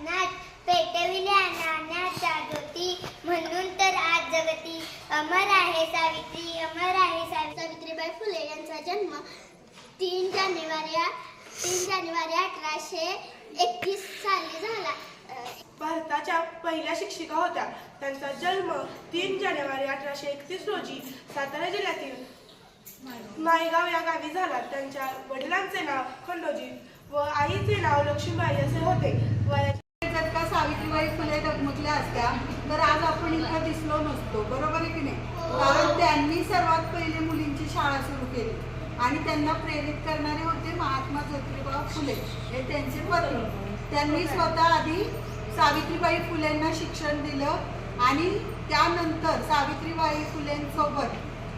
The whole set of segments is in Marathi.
अंगणात पेटविल्या नाण्याच्या ज्योती म्हणून तर आज जगती अमर आहे सावित्री अमर आहे सावि- सावित्रीबाई फुले यांचा जन्म तीन जानेवारी तीन जानेवारी अठराशे एकतीस साली झाला. भारताच्या पहिल्या शिक्षिका होत्या. त्यांचा जन्म तीन जानेवारी अठराशे एकतीस रोजी सातारा जिल्ह्यातील नायगाव या गावी झाला. त्यांच्या वडिलांचे नाव खंडोजी व आईचे नाव लक्ष्मीबाई असे होते. वयाच्या जर का सावित्रीबाई फुले डगमगल्या असत्या तर आज आपण इथं दिसलो नसतो. बरोबर आहे की नाही? कारण त्यांनी सर्वात पहिले मुलींची शाळा सुरू केली. आणि त्यांना प्रेरित करणारे होते महात्मा ज्योतिबा फुले. हे त्यांचे पती. त्यांनी स्वतः आधी सावित्रीबाई फुलेंना शिक्षण दिलं आणि त्यानंतर सावित्रीबाई फुलेंसोबत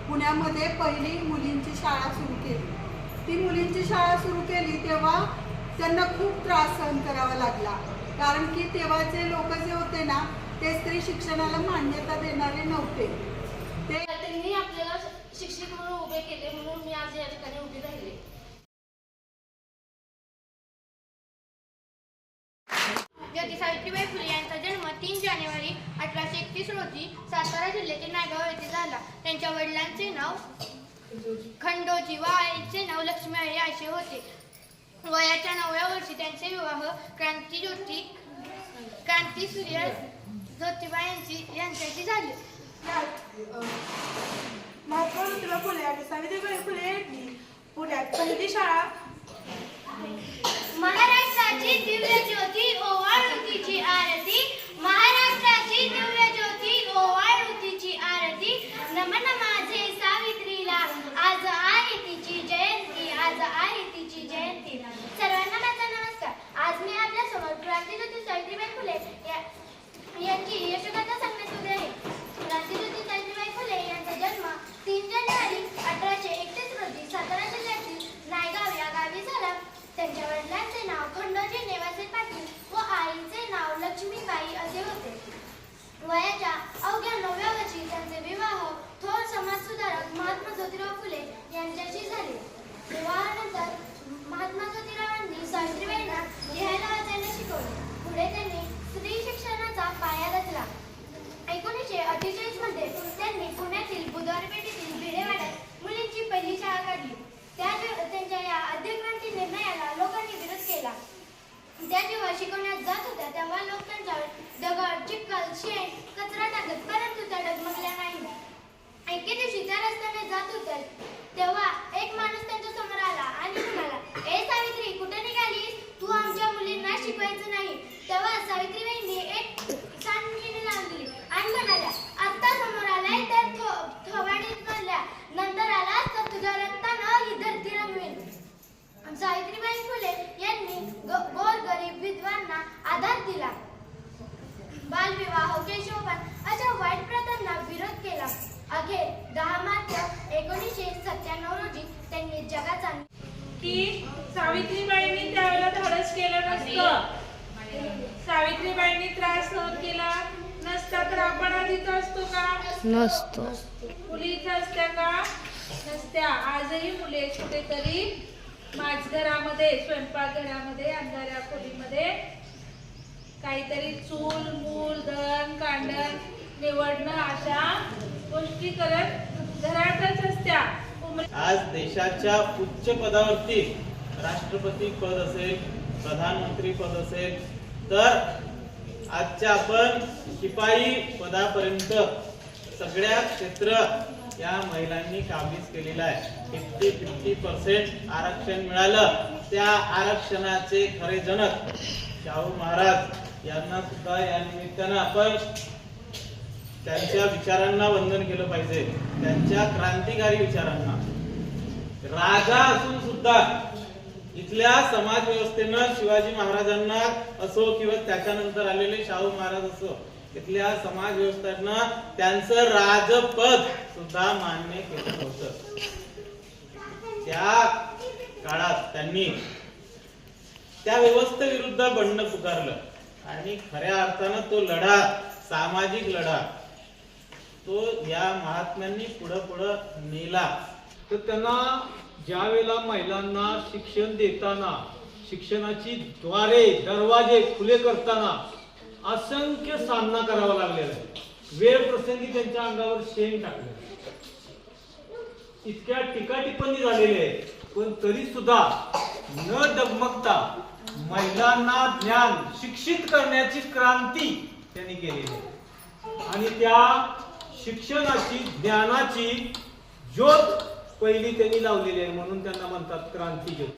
पुण्यामध्ये पहिली मुलींची शाळा सुरू केली. ती मुलींची शाळा सुरू केली तेव्हा त्यांना खूप त्रास सहन करावा लागला. कारण की तेव्हाचे लोक जे होते ना ते स्त्री शिक्षणाला मान्यता देणारे नव्हते. ते त्यांनी आपल्याला शिक्षक म्हणून उभे केले म्हणून मी आज या ठिकाणी उभी राहिले. ज्योती सावित्रीबाई फुले यांचा जन्म तीन जानेवारी अठराशे एकतीस रोजी सातारा जिल्ह्यातील नायगाव येथे झाला. त्यांच्या वडिलांचे नाव खंडोजी व आईचे नाव लक्ष्मीबाई असे होते. वयाच्या नवव्या वर्षी त्यांचे विवाह क्रांती ज्योती क्रांती सूर्य ज्योतिबा यांची यांच्याशी झाले. महात्मा ज्योतिबा फुले आणि सावित्रीबाई फुले यांनी पुण्यात पहिली शाळा. महाराष्ट्राची दिव्य ज्योती ओवाळुतीची आरती. महाराष्ट्राची दिव्य ज्योती ओवाळुतीची आरती. नमन माझे सावित्रीला आज आहे तिची जयंती आज आहे तिची जयंती. सर्वांना माझा नमस्कार. आज मी आपल्यासमोर क्रांतीज्योती सावित्रीबाई फुले. 也是。की सावित्रीबाईंनी त्यावेळेला धाडस केलं नसतं. सावित्रीबाईंनी त्रास सहन केला नसता तर आपण आधीच असतो का? नसतो. मुली इथं असत्या का? नसत्या. आजही मुले कुठेतरी माझघरामध्ये स्वयंपाकघरामध्ये अंधाऱ्या खोलीमध्ये. काहीतरी चूल मूल दळण कांडण निवडणं अशा गोष्टी करत घरातच असत्या. आज देशाच्या उच्च पदावरती राष्ट्रपती पद असेल प्रधानमंत्री पद असेल तर आजच्या आपण शिपाई पदापर्यंत सगळ्या क्षेत्र या महिलांनी काबीज केलेलं आहे. फिफ्टी फिफ्टी पर्सेंट आरक्षण मिळालं. त्या आरक्षणाचे खरे जनक शाहू महाराज यांना सुद्धा या निमित्तानं आपण त्यांच्या विचारांना वंदन केलं पाहिजे. त्यांच्या क्रांतिकारी विचारांना. राजा असून सुद्धा इथल्या समाज व्यवस्थेनं शिवाजी महाराजांना असो किंवा त्याच्यानंतर आलेले शाहू महाराज असो इथल्या समाज व्यवस्थांना त्यांचं राजपद सुद्धा मान्य केलं नव्हतं. त्या काळात त्यांनी त्या व्यवस्थेविरुद्ध बंड पुकारलं. आणि खऱ्या अर्थानं तो लढा सामाजिक लढा तो या महात्म्यांनी पुढं पुढं नेला. तर त्यांना ज्या वेळेला महिलांना शिक्षण देताना शिक्षणाची द्वारे दरवाजे खुले करताना असंख्य सामना करावा लागलेला आहे. वेळ प्रसंगी त्यांच्या अंगावर शेण टाकलं इतक्या टिकाटिपणी झालेले आहेत. पण तरी सुद्धा न डगमगता महिलांना ज्ञान शिक्षित करण्याची क्रांती त्यांनी केलेली आहे. आणि त्या शिक्षणाची ज्ञानाची ज्योत पहिली त्यांनी लावलेली आहे म्हणून त्यांना म्हणतात क्रांती ज्योत.